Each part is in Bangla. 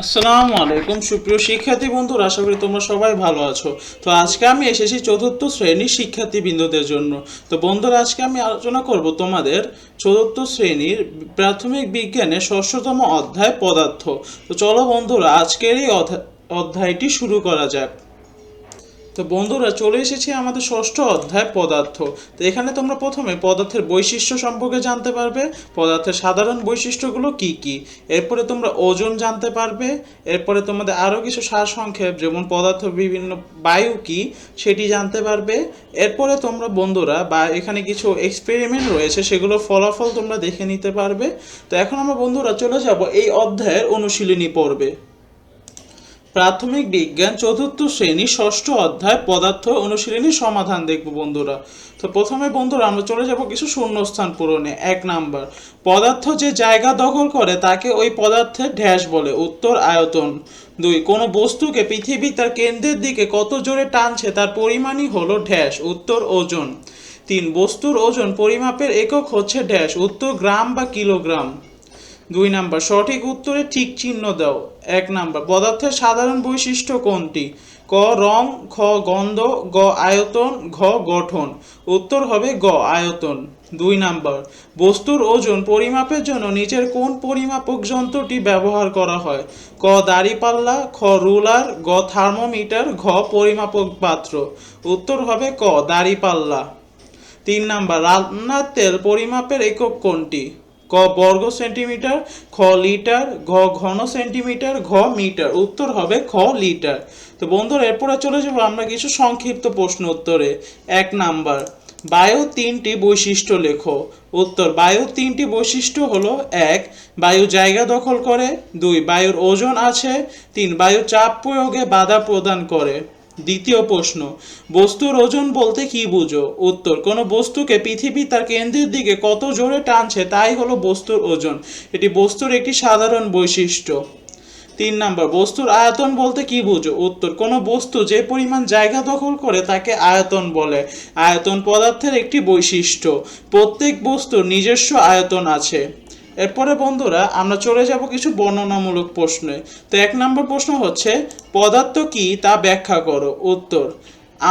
আসসালামু আলাইকুম। সুপ্রিয় শিক্ষার্থী বন্ধুরা, আশা করি তোমরা সবাই ভালো আছো। তো আজকে আমি এসেছি চতুর্থ শ্রেণির শিক্ষার্থী বিন্দুদের জন্য। তো বন্ধুরা, আজকে আমি আলোচনা করব তোমাদের চতুর্থ শ্রেণির প্রাথমিক বিজ্ঞানের ষষ্ঠতম অধ্যায় পদার্থ। তো চলো বন্ধুরা, আজকের এই অধ্যা- অধ্যায়টি শুরু করা যাক। তো বন্ধুরা, চলে এসেছি আমাদের ষষ্ঠ অধ্যায় পদার্থ। তো এখানে তোমরা প্রথমে পদার্থের বৈশিষ্ট্য সম্পর্কে জানতে পারবে। পদার্থের সাধারণ বৈশিষ্ট্যগুলো কি কি? এরপরে তোমরা ওজন জানতে পারবে। এরপরে তোমাদের আরও কিছু সারসংক্ষেপ, যেমন পদার্থ বিভিন্ন বায়ু কি, সেটি জানতে পারবে। এরপরে তোমরা বন্ধুরা, বা এখানে কিছু এক্সপেরিমেন্ট রয়েছে, সেগুলো ফলাফল তোমরা দেখে নিতে পারবে। তো এখন আমরা বন্ধুরা চলে যাব এই অধ্যায়ের অনুশীলনী পর্বে। প্রাথমিক বিজ্ঞান চতুর্থ শ্রেণি ষষ্ঠ অধ্যায় পদার্থ অনুশীলনী সমাধান দেখব বন্ধুরা। তো প্রথমে বন্ধুরা আমরা চলে যাব কিছু শূন্যস্থান পূরণে। এক নাম্বার, পদার্থ যে জায়গা দখল করে তাকে ওই পদার্থের ঢ্যাস বলে, উত্তর আয়তন। দুই, কোনো বস্তুকে পৃথিবী তার কেন্দ্রের দিকে কত জোরে টানছে তার পরিমাণই হলো ঢ্যাস, উত্তর ওজন। তিন, বস্তুর ওজন পরিমাপের একক হচ্ছে ড্যাশ উত্তর গ্রাম বা কিলোগ্রাম। দুই নাম্বার, সঠিক উত্তরে ঠিক চিহ্ন দাও। এক নাম্বার, পদার্থের সাধারণ বৈশিষ্ট্য কোনটি? ক, রং, খ, গন্ধ, গ, আয়তন, ঘ, গঠন। উত্তর হবে গ, আয়তন। দুই নাম্বার, বস্তুর ওজন পরিমাপের জন্য নিচের কোন পরিমাপক যন্ত্রটি ব্যবহার করা হয়? ক, দাড়িপাল্লা, খ, রুলার, গ, থার্মোমিটার, ঘ, পরিমাপক পাত্র। উত্তর হবে ক, দাড়িপাল্লা। তিন নাম্বার, রান্নার তেল পরিমাপের একক কোনটি? ক বর্গ সেন্টিমিটার, খ লিটার, ঘ ঘন সেন্টিমিটার, ঘ মিটার। উত্তর হবে খ লিটার। তো বন্ধুরা, এরপরে চলে যাব আমরা কিছু সংক্ষিপ্ত প্রশ্ন উত্তরে। এক নাম্বার, বায়ু তিনটি বৈশিষ্ট্য লেখো। উত্তর বায়ুর তিনটি বৈশিষ্ট্য হলো, এক, বায়ু জায়গা দখল করে, দুই, বায়ুর ওজন আছে, তিন, বায়ু চাপ প্রয়োগে বাধা প্রদান করে। দ্বিতীয় প্রশ্ন, বস্তুর ওজন বলতে কি বুঝো? উত্তর, কোনো বস্তুকে পৃথিবী তার কেন্দ্রের দিকে কত জোরে টানছে তাই হলো বস্তুর ওজন। এটি বস্তুর একটি সাধারণ বৈশিষ্ট্য। তিন নম্বর, বস্তুর আয়তন বলতে কি বুঝো? উত্তর, কোনো বস্তু যে পরিমাণ জায়গা দখল করে তাকে আয়তন বলে। আয়তন পদার্থের একটি বৈশিষ্ট্য, প্রত্যেক বস্তুর নিজস্ব আয়তন আছে। এরপরে বন্ধুরা, আমরা চলে যাব কিছু বর্ণনামূলক প্রশ্নে। তো এক নম্বর প্রশ্ন হচ্ছে, পদার্থ কি তা ব্যাখ্যা করো। উত্তর,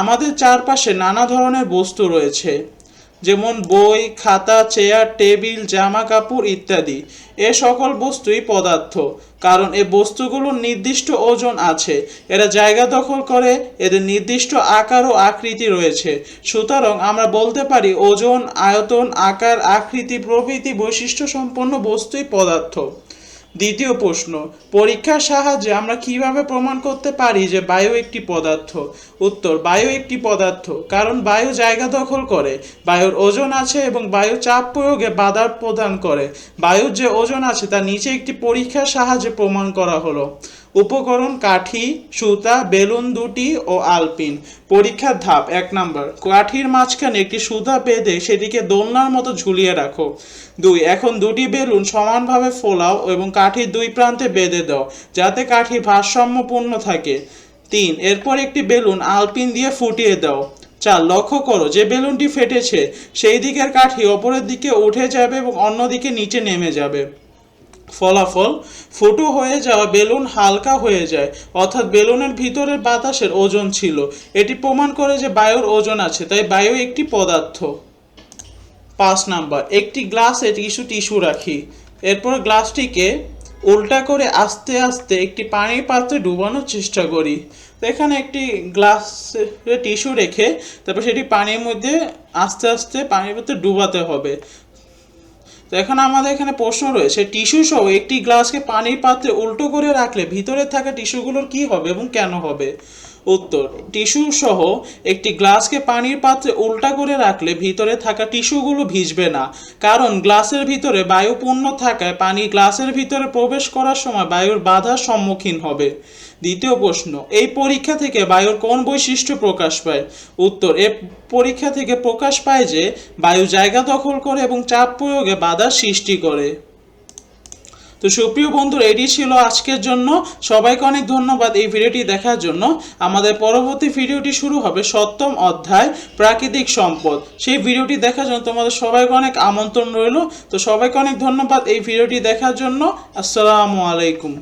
আমাদের চারপাশে নানা ধরনের বস্তু রয়েছে। যেমন বই, খাতা, চেয়ার, টেবিল জামা কাপড় ইত্যাদি। এ সকল বস্তুই পদার্থ, কারণ এ বস্তুগুলোর নির্দিষ্ট ওজন আছে। এরা জায়গা দখল করে, এদের নির্দিষ্ট আকার ও আকৃতি রয়েছে। সুতরাং আমরা বলতে পারি ওজন, আয়তন, আকার, আকৃতি প্রভৃতি বৈশিষ্ট্য সম্পন্ন বস্তুই পদার্থ। দ্বিতীয় প্রশ্ন, পরীক্ষার সাহায্যে আমরা কীভাবে প্রমাণ করতে পারি যে বায়ু একটি পদার্থ? উত্তর, বায়ু একটি পদার্থ, কারণ বায়ু জায়গা দখল করে, বায়ুর ওজন আছে এবং বায়ু চাপ প্রয়োগে বাধা প্রদান করে। বায়ুর যে ওজন আছে, তা নিচে একটি পরীক্ষার সাহায্যে প্রমাণ করা হলো। উপকরণ কাঠি, সুতা, বেলুন দুটি ও আলপিন। পরীক্ষার ধাপ, এক নাম্বার। কাঠির মাঝখানে একটি সুতা বেঁধে সেটিকে দোলনার মতো ঝুলিয়ে রাখো। দুই, এখন দুটি বেলুন সমানভাবে ফোলাও এবং কাঠির দুই প্রান্তে বেঁধে দাও, যাতে কাঠি ভারসাম্যপূর্ণ থাকে। তিন, এরপর একটি বেলুন আলপিন দিয়ে ফুটিয়ে দাও। চার, লক্ষ্য করো, যে বেলুনটি ফেটেছে, সেই দিকের কাঠি ওপরের দিকে উঠে যাবে এবং অন্যদিকে নিচে নেমে যাবে। ফলাফল ফুটো হয়ে যাওয়া বেলুন হালকা হয়ে যায়, অর্থাৎ বেলুনের ভিতরের বাতাসের ওজন ছিল। এটি প্রমাণ করে যে বায়ুর ওজন আছে, তাই বায়ু একটি পদার্থ। পাঁচ নাম্বার, একটি গ্লাসে কিছু টিস্যু রাখি। এরপর গ্লাসটিকে উল্টা করে আস্তে আস্তে একটি পানির পাত্রে ডুবানোর চেষ্টা করি। তো এখানে একটি গ্লাসে টিস্যু রেখে তারপর সেটি পানির মধ্যে আস্তে আস্তে পানির পাত্রে ডুবাতে হবে। তো এখন আমাদের এখানে প্রশ্ন রয়েছে, টিস্যু সহ একটি গ্লাসকে পানির পাত্রে উল্টো করে রাখলে ভিতরে থাকা টিস্যুগুলোর কি হবে এবং কেন হবে? উত্তর। টিস্যু সহ একটি গ্লাসকে পানির পাত্রে উল্টা করে রাখলে ভিতরে থাকা টিস্যুগুলো ভিজবে না। কারণ গ্লাসের ভিতরে বায়ু পূর্ণ থাকায় পানি গ্লাসের ভিতরে প্রবেশ করার সময় বায়ুর বাধার সম্মুখীন হবে। দ্বিতীয় প্রশ্ন, এই পরীক্ষা থেকে বায়ুর কোন বৈশিষ্ট্য প্রকাশ পায়? উত্তর, এ পরীক্ষা থেকে প্রকাশ পায় যে বায়ু জায়গা দখল করে এবং চাপ প্রয়োগে বাধার সৃষ্টি করে। তো সুপ্রিয় বন্ধুরা, এটি ছিল আজকের জন্য। সবাইকে অনেক ধন্যবাদ এই ভিডিওটি দেখার জন্য। আমাদের পরবর্তী ভিডিওটি শুরু হবে সপ্তম অধ্যায়, প্রাকৃতিক সম্পদ। সেই ভিডিওটি দেখার জন্য তোমাদের সবাইকে অনেক আমন্ত্রণ রইল। তো সবাইকে অনেক ধন্যবাদ এই ভিডিওটি দেখার জন্য। আসসালামু আলাইকুম।